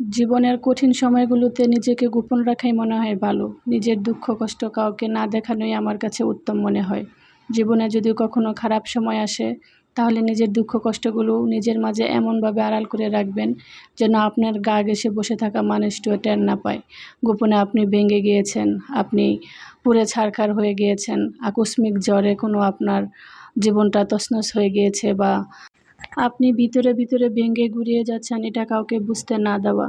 জীবনের কঠিন সময়গুলোতে নিজেকে গোপন রাখাই মনে হয় ভালো। নিজের দুঃখ, কষ্ট কাউকে না দেখানোই আমার কাছে উত্তম মনে হয়। জীবনে যদি কখনো খারাপ সময় আসে, তাহলে নিজের দুঃখ কষ্টগুলো নিজের মাঝে এমনভাবে আড়াল করে রাখবেন যেন আপনার গা ঘেসে বসে থাকা মানুষটিও টের না পায়। গোপনে আপনি ভেঙে গিয়েছেন, আপনি পুড়ে ছারখার হয়ে গিয়েছেন, আকস্মিক জ্বরে কোনো আপনার জীবনটা তছনছ হয়ে গিয়েছে বা আপনি ভিতরে ভিতরে ভেঙে গুড়িয়ে যাচ্ছেন, এটা কাউকে বুঝতে না দেওয়া।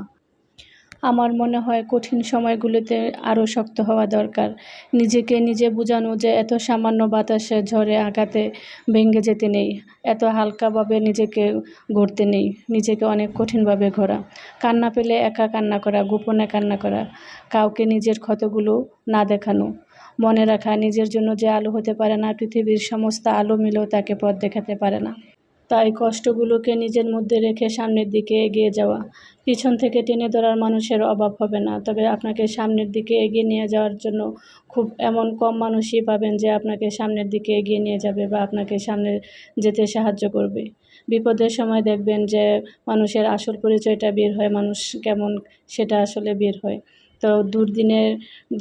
আমার মনে হয় কঠিন সময়গুলোতে আরও শক্ত হওয়া দরকার। নিজেকে নিজে বোঝানো যে এত সামান্য বাতাসে ঝড়ে আঘাতে ভেঙে যেতে নেই, এত হালকাভাবে নিজেকে গড়তে নেই, নিজেকে অনেক কঠিনভাবে ঘোরা। কান্না পেলে একা কান্না করা, গোপনে কান্না করা, কাউকে নিজের ক্ষতগুলো না দেখানো। মনে রাখা, নিজের জন্য যে আলো হতে পারে না, পৃথিবীর সমস্ত আলো মিলেও তাকে পথ দেখাতে পারে না। তাই কষ্টগুলোকে নিজের মধ্যে রেখে সামনের দিকে এগিয়ে যাওয়া। পিছন থেকে টেনে ধরার মানুষের অভাব হবে না, তবে আপনাকে সামনের দিকে এগিয়ে নিয়ে যাওয়ার জন্য খুব এমন কম মানুষই পাবেন যে আপনাকে সামনের দিকে এগিয়ে নিয়ে যাবে বা আপনাকে সামনে যেতে সাহায্য করবে। বিপদের সময় দেখবেন যে মানুষের আসল পরিচয়টা বের হয়, মানুষ কেমন সেটা আসলে বের হয়। তো দুর্দিনে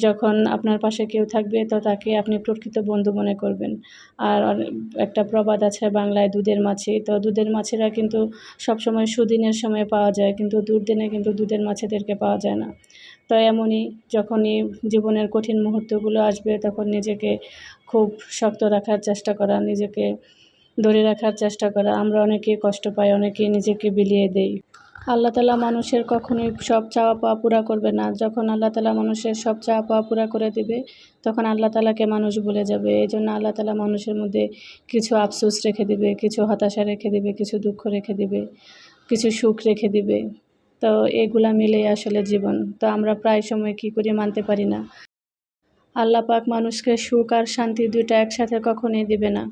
যখন আপনার পাশে কেউ থাকবে, তো তাকে আপনি প্রকৃত বন্ধু মনে করবেন। আর একটা প্রবাদ আছে বাংলায়, দুধের মাছি। তো দুধের মাছিরা কিন্তু সবসময় সুদিনের সময় পাওয়া যায়, কিন্তু দুর্দিনে কিন্তু দুধের মাছেদেরকে পাওয়া যায় না। তো এমনই যখনই জীবনের কঠিন মুহূর্তগুলো আসবে, তখন নিজেকে খুব শক্ত রাখার চেষ্টা করা, নিজেকে ধরে রাখার চেষ্টা করা। আমরা অনেকেই কষ্ট পাই, অনেকেই নিজেকে বিলিয়ে দেই। আল্লাহ তালা মানুষের কখনোই সব চাওয়া পাওয়া পুরা করবে না। যখন আল্লাহ তালা মানুষের সব চাওয়া পাওয়া পুরা করে দেবে, তখন আল্লাহ তালাকে মানুষ ভুলে যাবে। এই জন্য আল্লাহ তালা মানুষের মধ্যে কিছু আফসোস রেখে দিবে, কিছু হতাশা রেখে দিবে, কিছু দুঃখ রেখে দিবে, কিছু সুখ রেখে দিবে। তো এগুলা মিলেই আসলে জীবন। তো আমরা প্রায় সময় কী করি মানতে পারি না। আল্লাহ পাক মানুষকে সুখ আর শান্তি দুইটা একসাথে কখনোই দিবে না।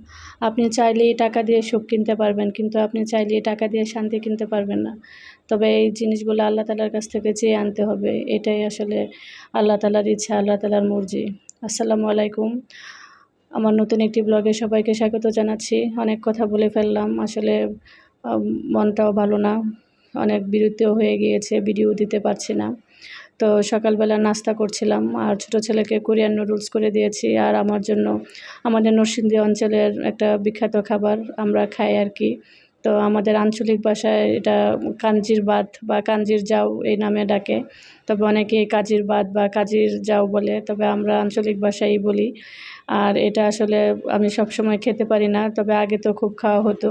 আপনি চাইলেই টাকা দিয়ে সুখ কিনতে পারবেন, কিন্তু আপনি চাইলেই টাকা দিয়ে শান্তি কিনতে পারবেন না। তবে এই জিনিসগুলো আল্লাহ তালার কাছ থেকে চেয়ে আনতে হবে। এটাই আসলে আল্লাহ তালার ইচ্ছা, আল্লাহ তালার মর্জি। আসসালামু আলাইকুম। আমার নতুন একটি ব্লগে সবাইকে স্বাগত জানাচ্ছি। অনেক কথা বলে ফেললাম। আসলে মনটাও ভালো না। অনেক বিরতিও হয়ে গিয়েছে, ভিডিও দিতে পারছি না। তো সকালবেলা নাস্তা করছিলাম। আর ছোট ছেলেকে কোরিয়ান নুডলস করে দিয়েছি। আর আমার জন্য, আমাদের নরসিংদী অঞ্চলের একটা বিখ্যাত খাবার আমরা খাই আর কি। তো আমাদের আঞ্চলিক ভাষায় এটা কাঞ্জির বাদ বা কাঞ্জির যাও এই নামে ডাকে। তবে অনেকে কাজির বাদ বা কাজির যাও বলে, তবে আমরা আঞ্চলিক ভাষাই বলি। আর এটা আসলে আমি সবসময় খেতে পারি না, তবে আগে তো খুব খাওয়া হতো।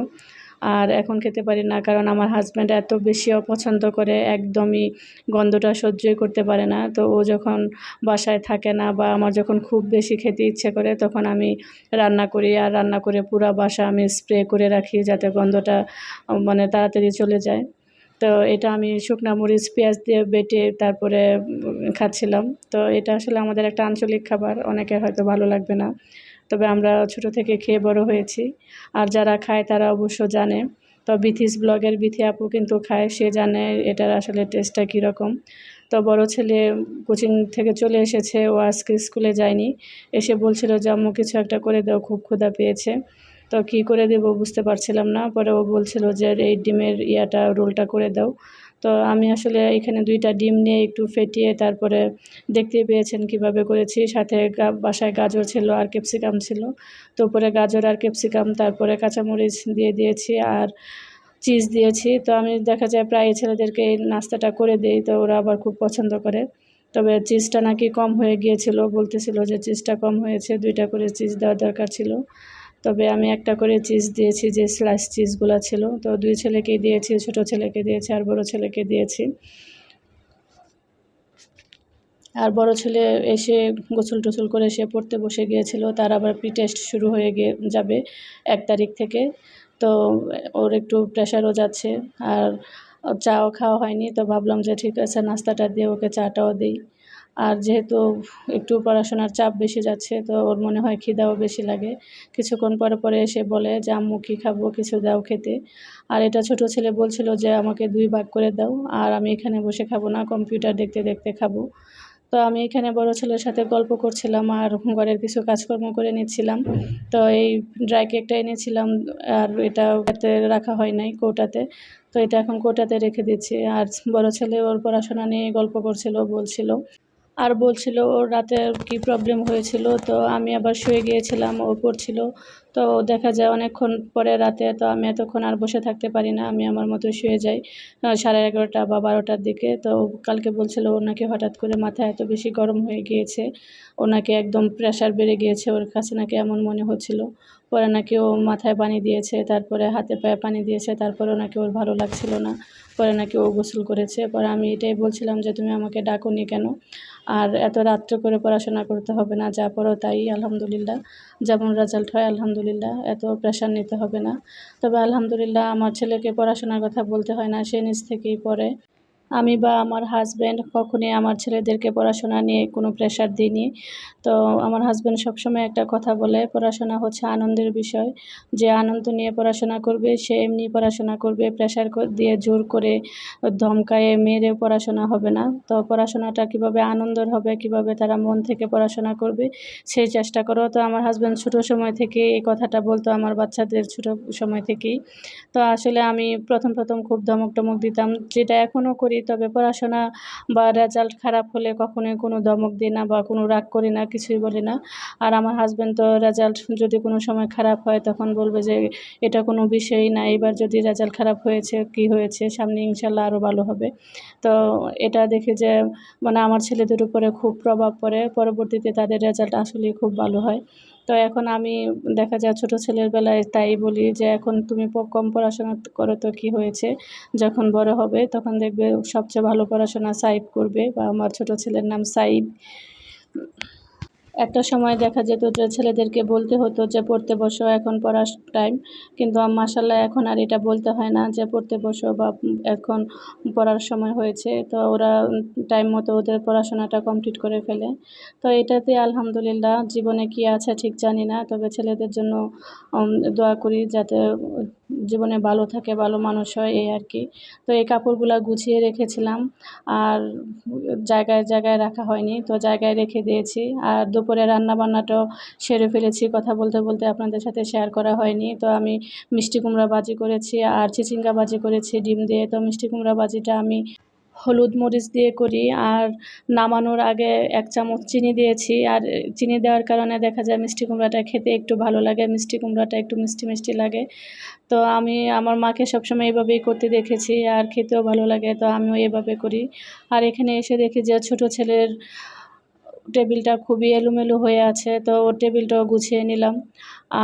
আর এখন খেতে পারি না কারণ আমার হাজব্যান্ড এত বেশি অপছন্দ করে একদমই গন্ধটা সহ্যই করতে পারে না। তো ও যখন বাসায় থাকে না বা আমার যখন খুব বেশি খেতে ইচ্ছে করে তখন আমি রান্না করি আর রান্না করে পুরো বাসা আমি স্প্রে করে রাখি যাতে গন্ধটা মানে তাড়াতাড়ি চলে যায়। তো এটা আমি শুকনা মরিচ, পেঁয়াজ দিয়ে বেটে তারপরে খাচ্ছিলাম। তো এটা আসলে আমাদের একটা আঞ্চলিক খাবার, অনেকের হয়তো ভালো লাগবে না। তবে আমরা ছোট থেকে খেয়ে বড় হয়েছি। আর যারা খায় তারা অবশ্য জানে। তো বিথিস ব্লগের বিথি আপু কিন্তু খায়, সে জানে এটার আসলে টেস্টটা কীরকম। তো বড় ছেলে কোচিং থেকে চলে এসেছে, ও আজকে স্কুলে যায়নি। এসে বলছিল যে, আম্মু, কিছু একটা করে দাও, খুব ক্ষুধা পেয়েছে। তো কী করে দেবো বুঝতে পারছিলাম না। পরে ও বলছিল যে, এই ডিমের ইয়াটা, রোলটা করে দাও। তো আমি আসলে এখানে দুইটা ডিম নিয়ে একটু ফেটিয়ে তারপরে দেখতে পেয়েছেন কীভাবে করেছি। সাথে বাসায় গাজর ছিল আর ক্যাপসিকাম ছিল। তো উপরে গাজর আর ক্যাপসিকাম, তারপরে কাঁচামরিচ দিয়ে দিয়েছি আর চিজ দিয়েছি। তো আমি দেখা যায় প্রায় ছেলেদেরকে এই নাস্তাটা করে দিই, তো ওরা আবার খুব পছন্দ করে। তবে চিজটা নাকি কম হয়ে গিয়েছিল, বলতেছিল যে চিজটা কম হয়েছে, দুইটা করে চিজ দেওয়ার দরকার ছিল। তবে আমি একটা করে চিজ দিয়েছি যে স্লাইস চিজগুলো ছিল। তো দুই ছেলেকে দিয়েছি, ছোট ছেলেকে দিয়েছি আর বড় ছেলেকে দিয়েছি। আর বড় ছেলে এসে গোসল টোসল করে এসে পড়তে বসে গিয়েছিল। তার আবার প্রি টেস্ট শুরু হয়ে গিয়ে যাবে এক তারিখ থেকে। তো ওর একটু প্রেশারও যাচ্ছে আর চাও খাওয়া হয়নি। তো ভাবলাম যে ঠিক আছে, নাস্তাটা দিয়ে ওকে চাটাও দিই। আর যেহেতু একটু পড়াশোনার চাপ বেশি যাচ্ছে, তো ওর মনে হয় খিদাও বেশি লাগে। কিছুক্ষণ পরে পরে এসে বলে যে, আম্মু, কী খাব? কিছু দাও খেতে। আর এটা ছোট ছেলে বলছিল যে, আমাকে দুই ভাগ করে দাও, আর আমি এখানে বসে খাব না, কম্পিউটার দেখতে দেখতে খাব। তো আমি এখানে বড় ছেলের সাথে গল্প করছিলাম আর ঘরের কিছু কাজকর্ম করে নিচ্ছিলাম। তো এই ড্রাই কেকটা এনেছিলাম, আর এটা রাখা হয় নাই কোটাতে। তো এটা এখন কোটাতে রেখে দিচ্ছি। আর বড় ছেলে ওর পড়াশোনা নিয়ে গল্প করছিল, বলছিল আর বলছিল, ওর রাতে কি প্রবলেম হয়েছিল? তো আমি আবার শুয়ে গিয়েছিলাম, ও পড়ছিল। তো দেখা যায় অনেকক্ষণ পরে রাতে তো আমি এতক্ষণ আর বসে থাকতে পারি না, আমি আমার মতো শুয়ে যাই। সাড়ে এগারোটা বা বারোটার দিকে তো কালকে বলছিল ওর নাকি হঠাৎ করে মাথা এত বেশি গরম হয়ে গিয়েছে, ওনাকে একদম প্রেশার বেড়ে গিয়েছে, ওর কাছে নাকি এমন মনে হচ্ছিল। পরে নাকি ও মাথায় পানি দিয়েছে, তারপরে হাতে পায়ে পানি দিয়েছে, তারপরেও নাকি ওর ভালো লাগছিল না। পরে নাকি ও গোসল করেছে। পরে আমি এটাই বলছিলাম যে, তুমি আমাকে ডাকোনি কেন? আর এত রাত্রে করে পড়াশোনা করতে হবে না, যা পড়ো তাই, আলহামদুলিল্লাহ। যেমন রেজাল্ট হয়, আলহামদুলিল্লাহ। এত প্রেশার নিতে হবে না। তবে আলহামদুলিল্লাহ, আমার ছেলেকে পড়াশোনার কথা বলতে হয় না, সে নিজ থেকেই পড়ে। আমি বা আমার হাজব্যান্ড কখনই আমার ছেলেদেরকে পড়াশোনা নিয়ে কোনো প্রেশার দিইনি। তো আমার হাজব্যান্ড সবসময় একটা কথা বলে, পড়াশোনা হচ্ছে আনন্দের বিষয়। যে আনন্দ নিয়ে পড়াশোনা করবে, সে এমনি পড়াশোনা করবে প্রেশার দিয়ে জোর করে ধমকায়ে মেরে পড়াশোনা হবে না। তো পড়াশোনাটা কীভাবে আনন্দর হবে, কীভাবে তারা মন থেকে পড়াশোনা করবে, সেই চেষ্টা করো। তো আমার হাজব্যান্ড ছোটো সময় থেকে এই কথাটা বলতো, আমার বাচ্চাদের ছোটো সময় থেকেই। তো আসলে আমি প্রথম প্রথম খুব ধমক টমক দিতাম, যেটা এখনও করি তবে পড়াশোনা বা রেজাল্ট খারাপ হলে কখনোই কোনো দমক দিই না বা কোনো রাগ করি না, কিছুই বলি না। আর আমার হাজব্যান্ড তো রেজাল্ট যদি কোনো সময় খারাপ হয় তখন বলবে যে এটা কোনো বিষয়ই না, এবার যদি রেজাল্ট খারাপ হয়েছে কি হয়েছে সামনে ইনশাল্লাহ আরও ভালো হবে। তো এটা দেখে যে মানে আমার ছেলেদের উপরে খুব প্রভাব পড়ে, পরবর্তীতে তাদের রেজাল্ট আসলেই খুব ভালো হয়। তো এখন আমি দেখা যায় ছোট ছেলের বেলায় তাই বলি যে এখন তুমি কম পড়াশোনা করো তো কী হয়েছে? যখন বড় হবে তখন দেখবে সবচেয়ে ভালো পড়াশোনা সাইব করবে বা আমার ছোট ছেলের নাম সাইব একটা সময় দেখা যেত যে ছেলেদেরকে বলতে হতো যে, পড়তে বসো, এখন পড়ার টাইম কিন্তু মাসাল্লাহ এখন আর এটা বলতে হয় না যে, পড়তে বসো বা এখন পড়ার সময় হয়েছে। তো ওরা টাইম মতো ওদের পড়াশোনাটা কমপ্লিট করে ফেলে। তো এটাতে আলহামদুলিল্লাহ জীবনে কী আছে ঠিক জানি না। তবে ছেলেদের জন্য দোয়া করি যাতে জীবনে ভালো থাকে, ভালো মানুষ হয়, এই আর কি। তো এই কাপড়গুলো গুছিয়ে রেখেছিলাম আর জায়গায় জায়গায় রাখা হয়নি, তো জায়গায় রেখে দিয়েছি। আর দুপুরে রান্না বান্নাটাও সেরে ফেলেছি, কথা বলতে বলতে আপনাদের সাথে শেয়ার করা হয়নি। তো আমি মিষ্টি কুমড়া বাজি করেছি আর চিচিঙ্গা বাজি করেছি, ডিম দিয়ে। তো মিষ্টি কুমড়া বাজিটা আমি হলুদ মরিচ দিয়ে করি আর নামানোর আগে এক চামচ চিনি দিয়েছি। আর চিনি দেওয়ার কারণে দেখা যায় মিষ্টি কুমড়াটা খেতে একটু ভালো লাগে, মিষ্টি কুমড়াটা একটু মিষ্টি মিষ্টি লাগে। তো আমি, আমার মাকে সবসময় এভাবেই করতে দেখেছি আর খেতেও ভালো লাগে, তো আমিও এভাবে করি। আর এখানে এসে দেখি যে ছোটো ছেলের টেবিলটা খুবই এলোমেলো হয়ে আছে, তো ওর টেবিলটাও গুছিয়ে নিলাম।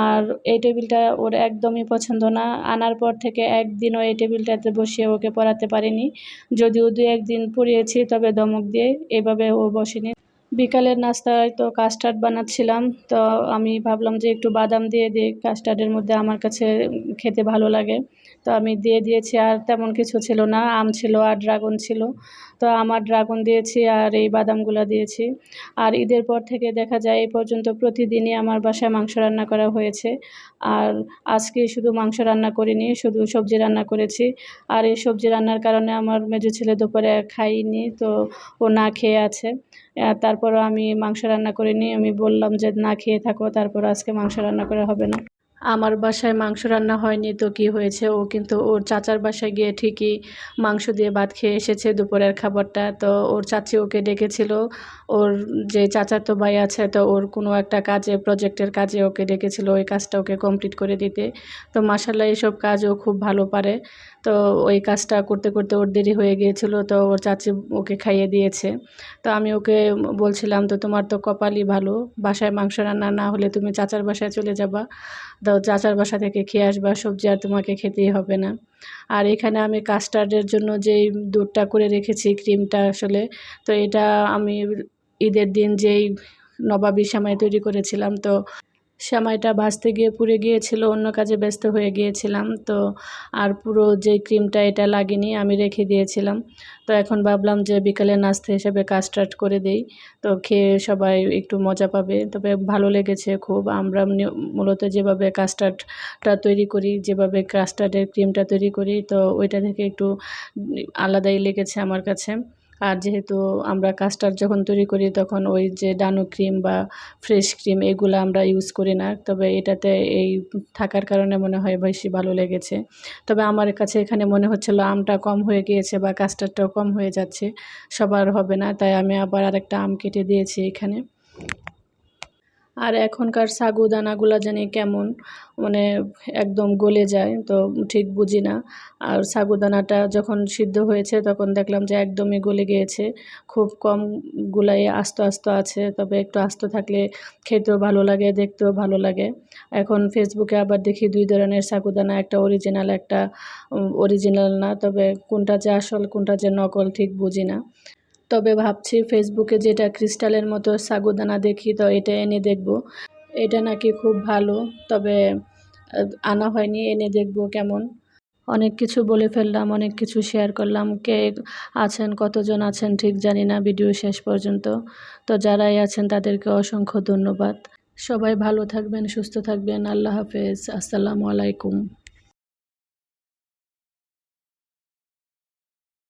আর এই টেবিলটা ওর একদমই পছন্দ না। আনার পর থেকে একদিনও এই টেবিলটাতে বসিয়ে ওকে পড়াতে পারিনি। যদিও দু একদিন পড়িয়েছি, তবে দমক দিয়ে এভাবে ও বসেনি। বিকালের নাস্তায় তো কাস্টার্ড বানাচ্ছিলাম, তো আমি ভাবলাম যে একটু বাদাম দিয়ে দিই। কাস্টার্ডের মধ্যে আমার কাছে খেতে ভালো লাগে। তো আমি দিয়ে দিয়েছি আর তেমন কিছু ছিল না, আম ছিল আর ড্রাগন ছিল। তো আমার ড্রাগন দিয়েছি আর এই বাদামগুলো দিয়েছি। আর ঈদের পর থেকে দেখা যায় এই পর্যন্ত প্রতিদিনই আমার বাসায় মাংস রান্না করা হয়েছে। আর আজকে শুধু মাংস রান্না করিনি, শুধু সবজি রান্না করেছি। আর এই সবজি রান্নার কারণে আমার মেজো ছেলে দুপুরে খাইনি তো ও না খেয়ে আছে। তারপরও আমি মাংস রান্না করিনি, আমি বললাম যে না খেয়ে থাকো, তারপর আজকে মাংস রান্না করা হবে না। আমার বাসায় মাংস রান্না হয়নি তো কি হয়েছে? ও কিন্তু ওর চাচার বাসায় গিয়ে ঠিকই মাংস দিয়ে ভাত খেয়ে এসেছে দুপুরের খাবারটা। তো ওর চাচি ওকে ডেকেছিল। ওর যে চাচার তো ভাই আছে, তো ওর কোনো একটা কাজে প্রজেক্টের কাজে ওকে ডেকেছিল ওই কাজটা ওকে কমপ্লিট করে দিতে। তো মাসাল্লাহ এইসব কাজ ও খুব ভালো পারে। তো ওই কাজটা করতে করতে ওর দেরি হয়ে গিয়েছিল, তো ওর চাচি ওকে খাইয়ে দিয়েছে। তো আমি ওকে বলছিলাম, তো তোমার তো কপালই ভালো। বাসায় মাংস রান্না না হলে তুমি চাচার বাসায় চলে যাবা। তো চাচার বাসা থেকে খেয়ে আসবা, সবজি আর তোমাকে খেতেই হবে না। আর এখানে আমি কাস্টার্ডের জন্য যেই দুধটা করে রেখেছি, ক্রিমটা আসলে, তো এটা আমি ঈদের দিন যেই নবাবী সেমাই তৈরি করেছিলাম, তো সেমাইটা ভাজতে গিয়ে পুড়ে গিয়েছিল, অন্য কাজে ব্যস্ত হয়ে গিয়েছিলাম। তো আর পুরো যে ক্রিমটা এটা লাগেনি, আমি রেখে দিয়েছিলাম। তো এখন ভাবলাম যে বিকালে নাস্তা হিসেবে কাস্টার্ড করে দেই। তো খেয়ে সবাই একটু মজা পাবে। তবে ভালো লেগেছে খুব। আমরা মূলত যেভাবে কাস্টার্ডটা তৈরি করি, যেভাবে কাস্টার্ডের ক্রিমটা তৈরি করি, তো ওইটা থেকে একটু আলাদাই লেগেছে আমার কাছে। আর যেহেতু আমরা কাস্টার যখন তৈরি করি, তখন ওই যে ডানো ক্রিম বা ফ্রেশ ক্রিম, এগুলো আমরা ইউজ করি না। তবে এটাতে এই থাকার কারণে মনে হয় বেশি ভালো লেগেছে। তবে আমার কাছে এখানে মনে হচ্ছিল আমটা কম হয়ে গিয়েছে বা কাস্টার্ডটাও কম হয়ে যাচ্ছে, সবার হবে না। তাই আমি আবার আরেকটা আম কেটে দিয়েছি এখানে। আর এখনকার সাগুদানাগুলো জানি কেমন মানে একদম গলে যায়, তো ঠিক বুঝি না। আর সাগুদানাটা যখন সিদ্ধ হয়েছে, তখন দেখলাম যে একদমই গলে গিয়েছে। খুব কম গুলাই আস্ত আস্ত আছে, তবে একটু আস্ত থাকলে খেতেও ভালো লাগে, দেখতেও ভালো লাগে। এখন ফেসবুকে আবার দেখি দুই ধরনের সাগুদানা, একটা অরিজিনাল একটা অরিজিনাল না, তবে কোনটা যে আসল, কোনটা যে নকল ঠিক বুঝি না। তবে ভাবছি ফেসবুকে যেটা ক্রিস্টালের মতো সাগুদানা দেখি তো এটা এনে দেখব। এটা নাকি খুব ভালো, তবে আনা হয়নি, এনে দেখব কেমন। অনেক কিছু বলে ফেললাম, অনেক কিছু শেয়ার করলাম, কে আছেন, কতজন আছেন ঠিক জানি না ভিডিও শেষ পর্যন্ত। তো যারাই আছেন তাদেরকে অসংখ্য ধন্যবাদ। সবাই ভালো থাকবেন, সুস্থ থাকবেন, আল্লাহ হাফেজ, আসসালামু আলাইকুম।